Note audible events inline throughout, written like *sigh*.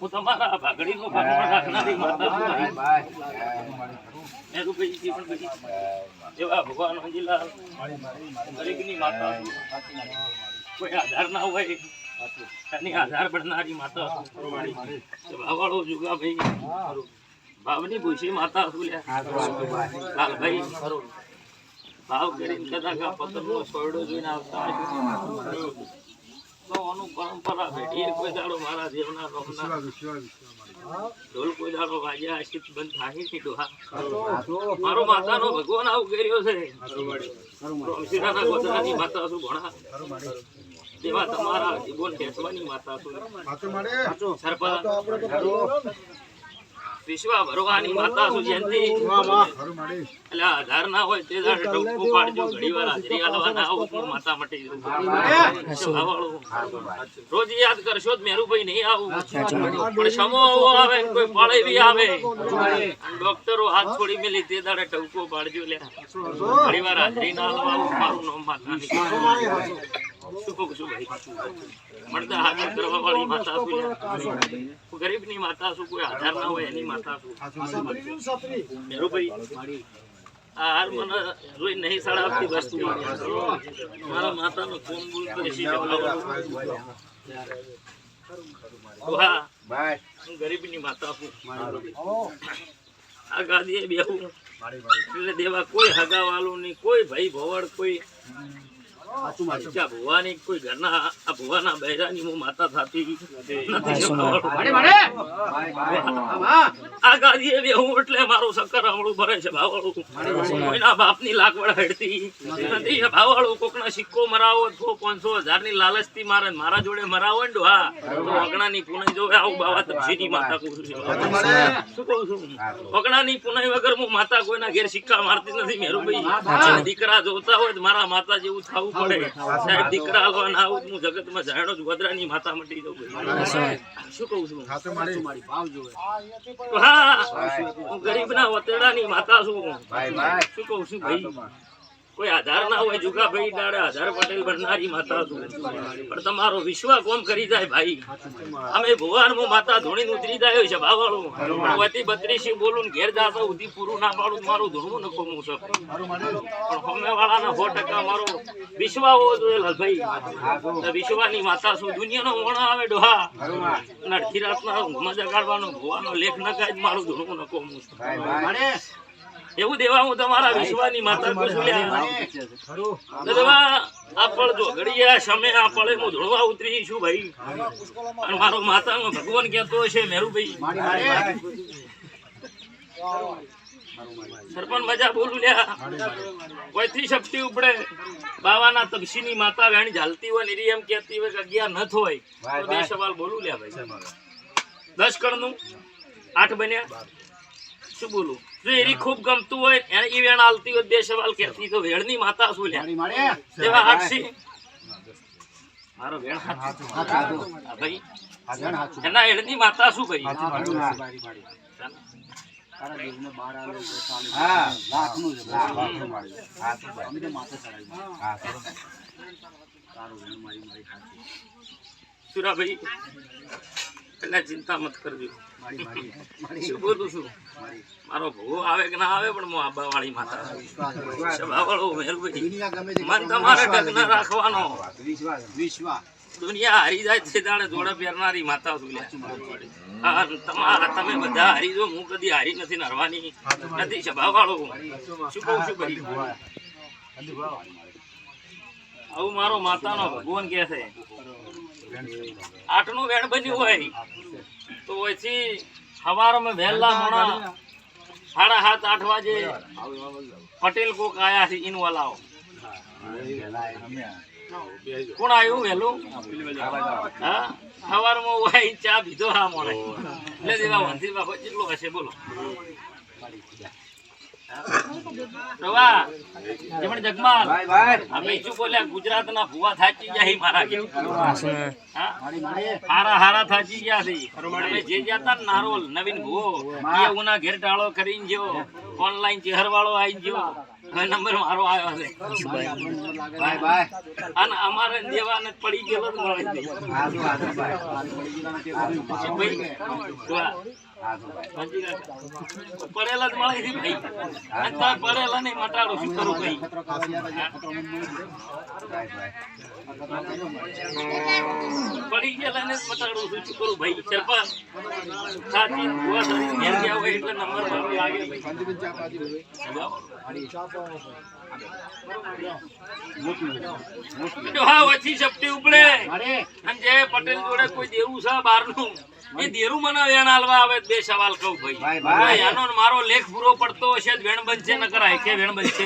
હું તમારા ભાગડીનો ભાગ રાખનારી માતા ભગવાન ગરીબની માતા કોઈ આધાર ના હોય એની આધાર બનનારી માતા છું. જુગા ભાઈ ભાવની ભૂસી માતા છું. લાલભાઈ ભાવ કરીને કદાચ પતંગનો સોયડો જોઈને આવતા આનું પરંપરા પેઢીએ કોઈ દાડો મારા દેવના રોમના. ઢોલ કોઈ દાડો વાજ્યા આશિત બંધ થાય. નહીં ડોહા મારો માતાનો ભગવાન આવું કર્યો છે. રોમશીરાના ગોધરાની માતા છું ભણા તેવા તમારા જીવન ખેંચવાની માતા છું. સરપંચ. વિશ્વા ભરવાની માતા જયંતિ એટલે આધાર ના હોય તે દાડે ટોપું પાડજો ઘડી વાર હાજરી હાલવાના આવું માતા મટી રોજ યાદ કરશો જ મેરુભાઈ નહીં આવું પણ સમો આવો આવે કોઈ પાળે બી આવે ડોક્ટરો હાથ છોડી મેલી તે દાડે ટવકો પાડજો લે ઘડી વાર હાજરી ના હાલવા આવું મારું નામ માતા નહીં શું કહું છું ભાઈ મળતા હાજર કરવા માતા શું લે. હું ગરીબની માતા શું કોઈ આધાર ના હોય એની માતા શું મેરુભાઈ આ જોઈ નહીં સડાવતી વસ્તુ મારા માતાનો કોમ હશે હું ગરીબની માતા છું આ ગાદીએ બેહું એટલે દેવા કોઈ હગાવાલું નહીં, કોઈ ભાઈ ભવડ, કોઈ ભુવાની કોઈ ઘરના આ ભુવાના બહેરાની હું માતા થતી આ ગાદીએ બેહું એટલે મારું શક્કર હમણું ભરે છે ભાવવાળું કોઈના બાપની લાકવડ હેડતી નથી. આ કોકના સિક્કો મરાવો તો પાંચસો હજારની લાલચથી મારે મારા જોડે મરાવો ને ડોહા. તો અગણાની પુનઈ જોવે આવું બાવા તપસીની માતા કહું છું શું કહું છું. અગણાની પુનઈ વગર હું માતા કોઈના ઘેર સિક્કા મારતી નથી. મેરુભાઈ દીકરા જોતા હોય મારા માતા જેવું થવું પડે સાહેબ. દીકરા હાલવા ના આવું હું જગતમાં જાણો જ વદરાની માતા મટી જવું શું કહું છું? હા હું ગરીબના વતેડાની માતા છું. શું કહું છું ભાઈ? કોઈ આધાર ના હોય, જુગા ભાઈ દાડે આધાર પટેલ બનનારી માતા છું. પણ તમારો વિશ્વ કોમ કરી જાય ભાઈ? અમે ભુવાન હું માતા ધોણી ઉતરી જાય છે ભાવાળું વતી બત્રીસી બોલું ને ઘેર જાતો ઉધી પૂરું ના પાડું, મારું ધોણું નખો હું છે. પણ હોમે વાળાના સો ટકા મારો વિશ્વા હોવો જોઈએ ભાઈ વિશ્વાની માતા છું, દુનિયાનો મોણા આવે ડોહા. અને અડધી રાતના ઊંઘમાં જગાડવાનો, ભુવાનો લેખ નકાય મારું ધોણું નખો હું એવું દેવા હું તમારા વિશ્વાની માતા. દેવા આ પળ જો ઘડિયા સમય આપણે હું ધોળવા ઉતરી છું ભાઈ. અને મારો માતાનો ભગવાન કહેતો છે મેરુભાઈ. સરપંચ મજા બોલું લ્યા. કોઈથી શક્તિ ઉપડે? બાવાના તપસીની માતા વેણી ઝાલતી હોય નિરી એમ કહેતી હોય કે અગિયાર નથ હોય. તો બે સવાલ બોલું લ્યા ભાઈ. દસ કણનું? આઠ બન્યા? શું બોલું? જો એની ખૂબ ગમતું હોય એને ઈ વેણ આલતી હોય બે સવાલ કહેતી તો વેણની માતા શું લ્યા એવા હાથસી મારો વેણ હાથ. હા ભાઈ એના એડની માતા શું ભાઈ સુરાભાઈ પેલા ચિંતા મત કરજો શું બોલું છું? મારો. ભોગો આવે કે ના આવે પણ હું આબા વાળી માતા છું. સભાવાળો મેરુભાઈ મન તમારે ડગ ન રાખવાનો. દુનિયા હારી જાય છે તાણે જોડે પહેરનારી માતા છું તમારા તમે બધા હારી જો હું કદી હારી નથી નરવાની. નથી સભાવાળો શું કહું છું કરી આવું મારો માતાનો ભગવાન કહે છે. આઠનું વેણ બન્યું હોય, તો પછી સવારમાં વહેલા મોડા સાડા સાત, આઠ વાગે પટેલ કોક આયા છે ઇન વાલાઓ. કોણ આવ્યું વહેલું? હા? સવારમાં હોય, ચા પીધો હા મોડે એટલે જેવા વંથી બાપા કેટલો હશે, બોલો. રવા જમણ જગમાલ. બોલ્યા ભુવા થાચી ગયા મારા કે હારા હારા થાચી ગયા છે. તમે જે જાતા નારોલ નવીન ભુવો એ ઉના ઘેર ટાળો કરીને ગયો ઓનલાઈન ચેહર વાળો આવી ગયો નંબર મારો આવ્યો છે. અને અમારે દેવાને પડી ગયેલો જ મળે છે. પડેલા જ મળે છે ભાઈ. અને પડેલા નહીં મટાડો શું કરું ભાઈ પડી ગયેલા ને મટાડું છું શું કરું ભાઈ? સરપંચ સાચી ભૂવા સાચી ઘેર ગયા હોય એટલે નંબર મારો લાગે ભાઈ. હા ઓછી શક્તિ ઉપડે. અને જે પટેલ જોડે કોઈ દેવું છે બહારનું એ દેરું મને વેણ હાલવા આવે બે સવાલ કહું ભાઈ. આનો મારો લેખ પૂરો પડતો હશે વેણ બનશે ન કરાય કે વેણ બનશે.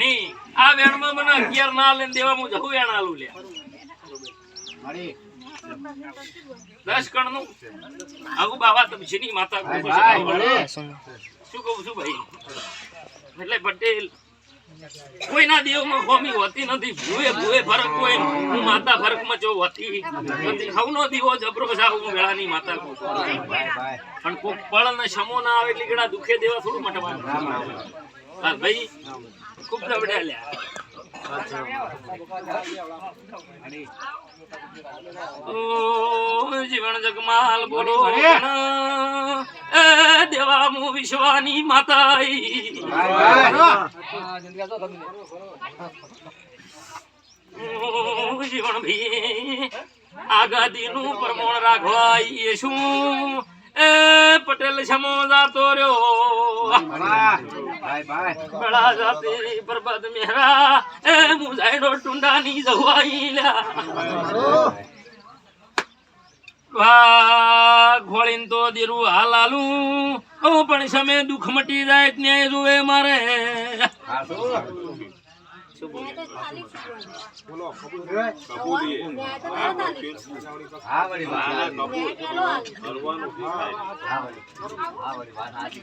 નહીં આ વેણમાં મને અગિયાર ના લઈને દેવા હું જવું વેણ હાલું લે. દસ કણનું આગુ બાવા તમશીની માતા. શું કહું છું ભાઈ? એટલે પટેલ કોઈના દેવમાં હોમી હોતી નથી. ભૂએ ભૂએ ફરક કોઈ હું માતા ફરકમાં જો હોતી નથી. હવનો દીવો જબરો છે હું વેળાની માતા કહું પણ કોક પળ ને શમો ના આવે એટલે ઘણા દુખે દેવા થોડું મટવાનું. ભાઈ ખૂબ દવડ્યા લ્યા. ઓ જીવન જગમાલ બોલો દેવા મુ વિશ્વાની માતા જીવન પ્રમોણ રાખવા શું એ પટેલ સમો જાતો રહ્યો. બળા જાતે બરબાદ મેરા એ મુજાયડો ટુંડાની જવાઈ લ્યા. ઘોળીન તો દીરું હાલ હાલું ઓ પણ સમે દુઃખ મટી જાય ન્યાય જોવે મારે. હા સાચી. હા હા.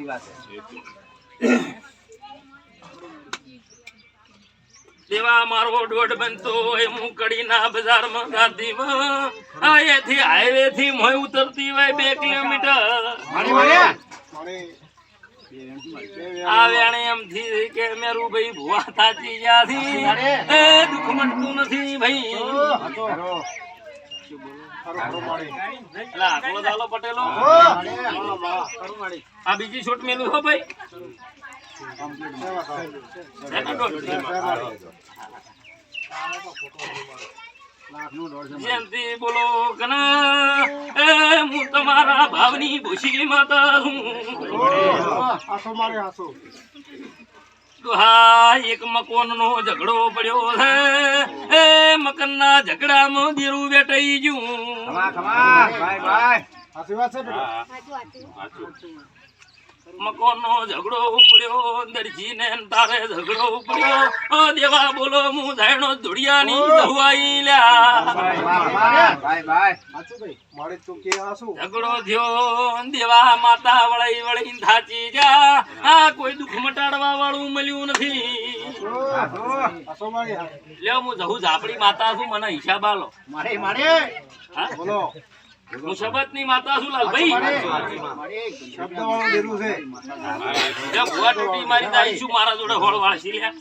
વાત *coughs* દેવા મારો દોઢ બનતો હોય હું કડીના બજારમાં ગાદીમાં અહીંયાથી હાઈવે થી મોય ઉતરતી હોય બે કિલોમીટર. આ વેણે કે મેરું ભાઈ ભુવા થાચી જ્યાંથી. એ દુઃખ મટતું નથી ભાઈ. આ બીજી છૂટ મેલું હો ભાઈ. જેમથી બોલો કના હું તમારા ભાવની ભૂસી માતા હું તો હા એક મકોન નો ઝઘડો પડ્યો છે. એ મકન ના ઝઘડામાં દેરું વેટાઈ ગયું. આશીર્વાદ છે મકોન નો ઝઘડો ઉપડ્યો દરજી ને તારે ઝઘડો ઉપડ્યો. ઓ દેવા બોલો હું જાણો ધુડિયાની ધવાઈ લ્યા. ઝઘડો થયો દેવા માતા વળી વળી થાચી જા આ કોઈ દુઃખ મટાડવા વાળું મળ્યું નથી. લ્યો હું જહું ઝાપડી માતા છું મને હિસાબ આલો. મારે મારે. હા? શબતની માતા છું લાલભાઈ. લ્યો, ભુવા ટોટી મારી દાઈ શું મારા જોડે હોળ વાળશી લ્યા.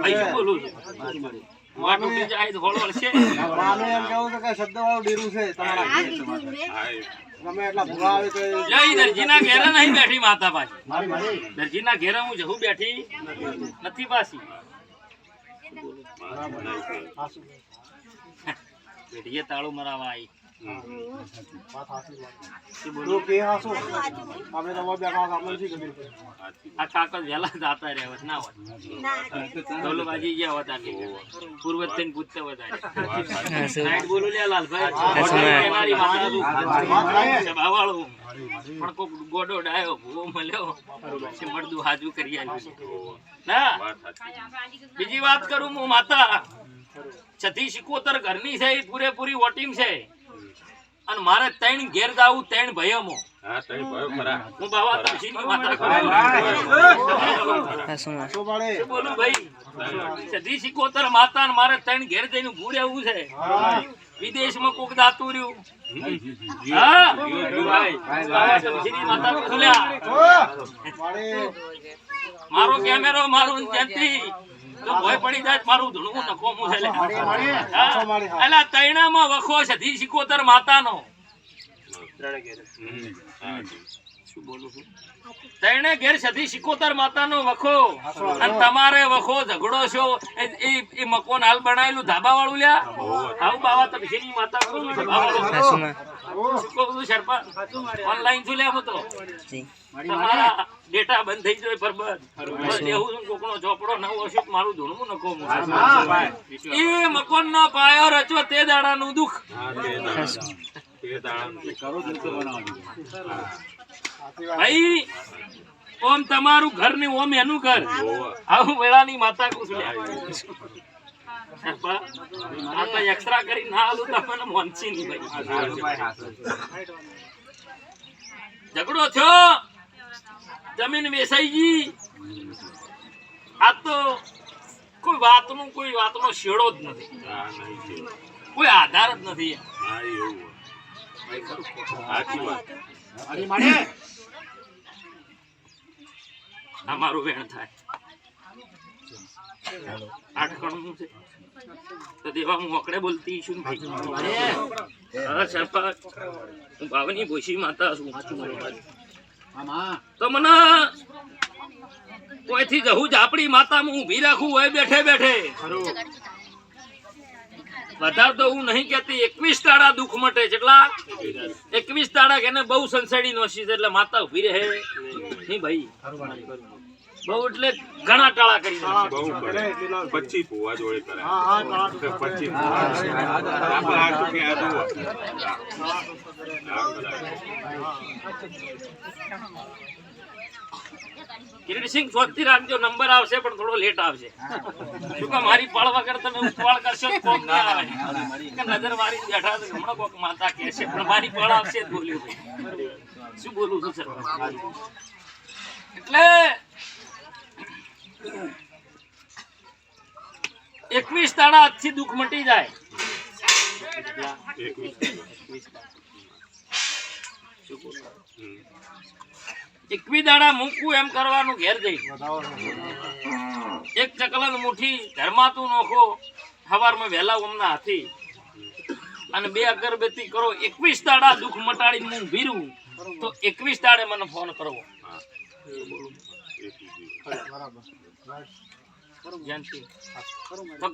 ભાઈ શું બોલું છું? ભુવા ટોટી જાય તો હોળ વાળશે. લ્યો, ઈ દરજીના ઘેરે નહીં બેઠી માતા પાછી દરજીના ઘેરે હું જવું બેઠી? નથી પાછી. પેઢીએ તાળું મરાવા આવી પણ કોક ગોડો ડાયો ભૂવો મળ્યો મળદું હાજુ કરી આવ્યું બીજી વાત કરું હું, માતા. છતી સિકોતર ઘરની છે પૂરેપૂરી વોટિંગ છે. અને મારે ત્રણ ઘેર જાવું ત્રણ ભયમો. હું બાવા માતા બોલું? ભાઈ? સધી સિકોતર માતા ને મારે ત્રણ ઘેર જઈને ઊભું રહેવું છે. વિદેશમાં કોક દાતું રહ્યું. હા? ભાઈ બાવા તમશીની માતા કહું લ્યા. મારો કેમેરો મારું જયંતિ તો ભય પડી જાય મારું મારું નખો નકોમું છે લે. તૈણામાં વખો ધી સિકોતર માતાનો. શું બોલું છું? તૈણે ઘેર સધી સિકોતર માતાનો વખો. અને તમારે વખો ઝઘડો છો એ- એ મકોન હાલ બનાવેલું ધાબા વાળું લ્યા? આવું બાવા તપસીની માતા છું ઓનલાઈન છું લ્યા તો? તમારા ડેટા બંધ થઈ જાય પર બસ એવું છું કોકનો ચોપડો નવો હશે મારું ધૂણવું નખો એ મકોન નો પાયો રચો તે દાડાનું દુઃખ. ભાઈ ઓમ તમારું ઘર ને ઓમ એનું ઘર. આવું વેળાની માતા કુછ આ તો એક્સ્ટ્રા કરી ના આલું તો મોનસી નહીં ભાઈ. ઝઘડો થયો. જમીન વેસાઈ ગઈ. આ તો કોઈ વાતનું કોઈ વાતનો શેડો જ નથી. કોઈ આધાર જ નથી. આ મારું વેણ થાય. આઠકણનું છે. તો દેવા હું ઓકડે બોલતી છું હા સરપંચ હું ભાવની ભોશી માતા છું. તો મને કોઈથી જવું? જ આપણી માતા હું ઊભી રાખું હોય બેઠે બેઠે. વધારે તો હું નહીં કેતી એકવીસ તાળા દુઃખ મટે જેટલા એકવીસ તાળા કેને બહુ સંસડી નોશી છે એટલે માતા ઊભી રહે. નહીં ભાઈ. બહુ એટલે ઘણા ટાળા કરી પચી ભૂવા જોડે કરે. પચી ભૂવા. આપણે આ તો કે આ જુઓ. આ કિરીટસિંહ શોધતી રાખજો નંબર આવશે પણ થોડો લેટ આવશે. શું કે મારી પળ વગર તમે ઉપાડ કરશો તો કોક ના આવે. કે નજર મારી બેઠા તો હમણાં કોક માતા કહે છે પણ મારી પળ આવશે જ બોલ્યું શું બોલું છું સર એટલે એકવીસ તાળા આજથી દુઃખ મટી જાય. હમ. એકવી દાડા મૂકવું એમ કરવાનું ઘેર જઈ. એક ચકલન મુઠ્ઠી ધર્માતું નોખો. સવારમાં વહેલા ઉમના હાથી. અને બે અગરબત્તી કરો, એકવીસ દાડા દુઃખ મટાડી હું ભીરું. તો એકવીસ દાડે મને ફોન કરવો.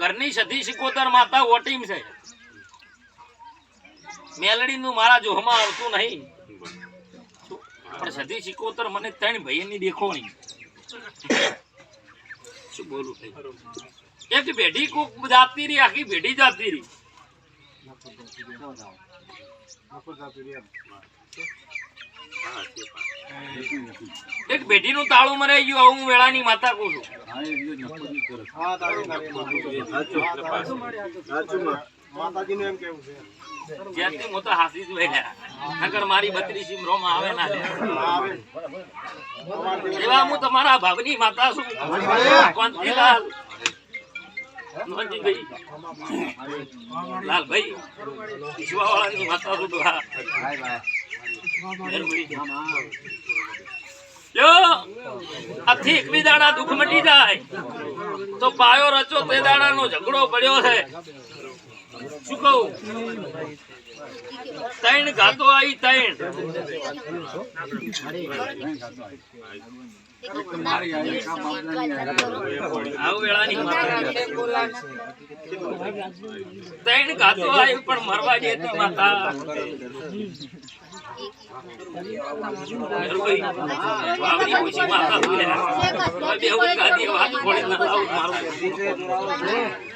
ઘરની સધી સિકોતર માતા ઓટીમ છે. મેલડી નું મારા જોહમાં આવતું નહીં. પણ સધી સિકોતર મને ત્રણ ભાઈની દેખો નહીં શું એક ભેડી કોક જાતી રહી, આખી ભેડી જાતી રહી. એક ભેડીનું તાળું મરાઈ ગયું હું વેળાની માતા કહું છું. માતાજીનું એમ કેવું છે. જ્યાંથી હું તો હાસી વળ્યા. નકર મારી બત્રીસી મ્રોમાં આવે ના લે. એવા હું તમારા ભાવની માતા છું. કોંતીલાલ. લાલભાઈ. ઈશ્વાવાળાની માતા છું આથી એકવી દાડા દુઃખ મટી જાય. તો પાયો રચો તે દાડાનો ઝઘડો પડ્યો છે. શું કહું? ત્રણ ગાતો આવી ત્રણ ત્રણ ગાતો આવી પણ મરવા દેતી માતા. માતા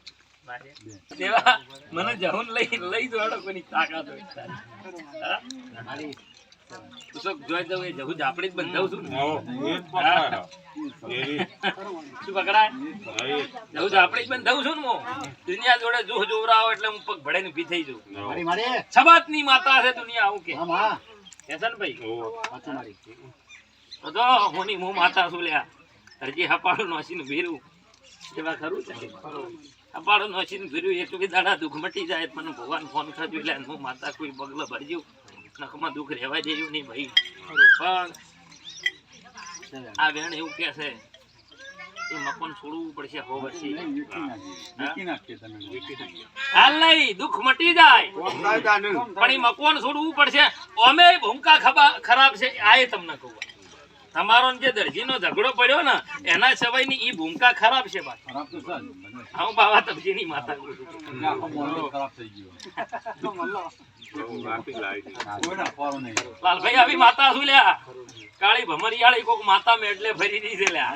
દેવા મને જહુન લઈ લઈ દોડો કોની તાકાત હોય ને. શું ને જોડે એટલે હું પગ ભળે ઊભી થઈ જાઉં. મારી મારી માતા છે દુનિયા આવું કે હુંની હું માતા છું લ્યા હરજી હપાડું નોસીનું ભીરું એવા ખરું છે હપાડું નોસીનું ફેર્યું એટલું કે દાડા દુઃખ મટી જાય મને ભગવાન ફોન કરજો. એટલે હું માતા કોઈ બગલો ભરજો. નખમાં દુઃખ રહેવા દેજો નહીં ભાઈ. પણ આ બેન એવું કે છે એ મકાન છોડવું પડશે હો વર્ષી હાલ નહીં દુઃખ મટી જાય. પણ એ મકવાન છોડવું પડશે. અમે ભૂમકા ખરાબ છે આ એ તમને કહું. તમારો ને જે દરજીનો ઝઘડો પડ્યો ને એના સિવાયની ઈ ભૂમિકા ખરાબ છે હું બાવા તબજીની માતા. લાલભાઈ આવી માતા શું લ્યા? કાળી ભમરિયાળી કોક માતા મેડલે ફરી રહી છે લ્યા.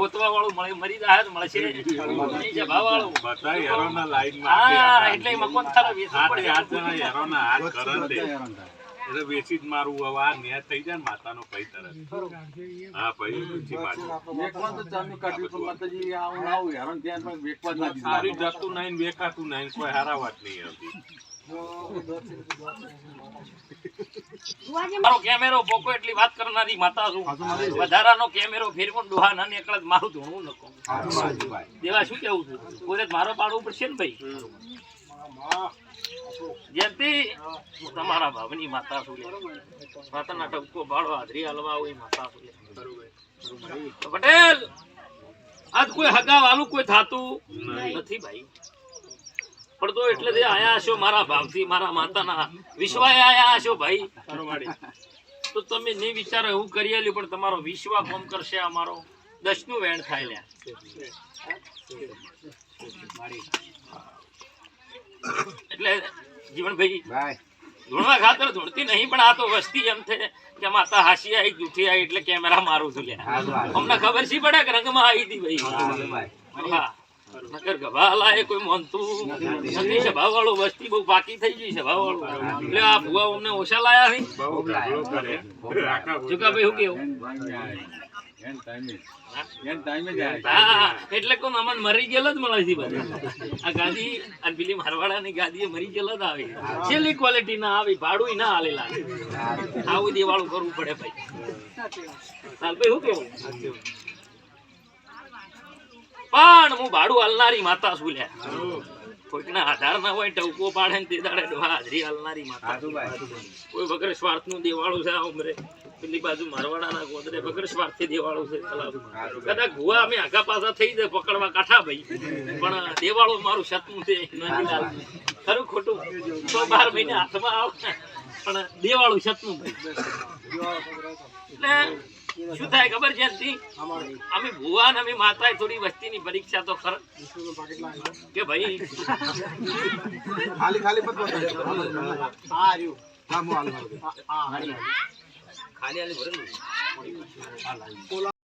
ગોતવા વાળું મળે મરી જાય તો મળશે. વાળું બધા હા એટલે ઈ ખરાબ વેચવું હાથ જણા હેરોના હાથ કરન દે. એટલે વેચી જ મારું હવે આ ન્યાય થઈ જાય માતાનો પૈ તરત. હા ભાઈ ઊંચી સારી જતું નહીં ને નહીં કોઈ હારા વાત નહીં આવતી મારો કેમેરો પોકો એટલી વાત કરનારી માતા છું. વધારાનો કેમેરો ફેરવો ડોહા ના નીકળે મારું ધોણું નકો. દેવા શું કેવું છું? કોઈ મારો પાડવું પડશે ને ભાઈ? જેમથી હું તમારા ભાવની માતા છું. માતાના ટપકો બાળો હાજરી હાલવા માતા છું પટેલ આજ કોઈ હગા વાલું કોઈ થતું નથી ભાઈ. પણ તો એટલે જે આયા હશો મારા ભાવથી મારા માતાના. વિશ્વાએ આયા છો ભાઈ. તો તમે નહીં વિચારો એવું કરી પણ તમારો વિશ્વા કોમ કરશે અમારો. દસનું વેણ થાય લ્યા. એટલે જીવનભાઈ ભાઈ ધૂણવા ખાતર ધૂણતી નહીં પણ આ તો વસ્તી એમ છે કે માતા હાસી આવી જૂઠી આવી એટલે કેમેરા મારું છું લ્યા. અમને ખબર છે પડે કે રંગમાં આવી હતી ભાઈ? હા. લાય કોઈ મોનતું નથી સભા વાળો વસ્તી બહુ બાકી થઈ ગઈ સભા વાળું એટલે આ ભુવા અમને ઓછા લાયા નહીં શું કેવું? એટલે કોણ અમન મરી ગયેલો જ મળે છે બધા. આ ગાદી અને પેલી મારવાડાની ગાદી મરી ગયેલો જ આવે. છેલ્લી ક્વોલિટી ના આવી ભાડું ના હાલે લાગે આવું દેવાળું કરવું પડે ભાઈ. લાલભાઈ શું કેવું પણ હું ભાડું હાલનારી માતા છું કોઈક કોઈકના આધાર ના હોય ટવકો પાડે ને તે દાડે હાજરી હાલનારી માતા. કોઈ વગર સ્વાર્થનું દેવાળું છે આ ઉમરે. પેલી બાજુ મારવાડાના ગોદરે વગર સ્વાર્થી દેવાળો છે કદાચ ભુવા અમે આગા પાછા થઈ જાય પકડવા કાઠા ભાઈ. પણ દેવાળો મારું શતું છે ખરું ખોટું? તો બાર મહિને હાથમાં આવે પણ દેવાળું શતું ભાઈ એટલે શું થાય ખબર છે અમે ભુવા ને અમે માતા થોડી વસ્તી ની પરીક્ષા તો ખર કે ભાઈ? ખાલી ખાલી. હા હું. હાલ હાલ. ખાલી હાલી ભરેલું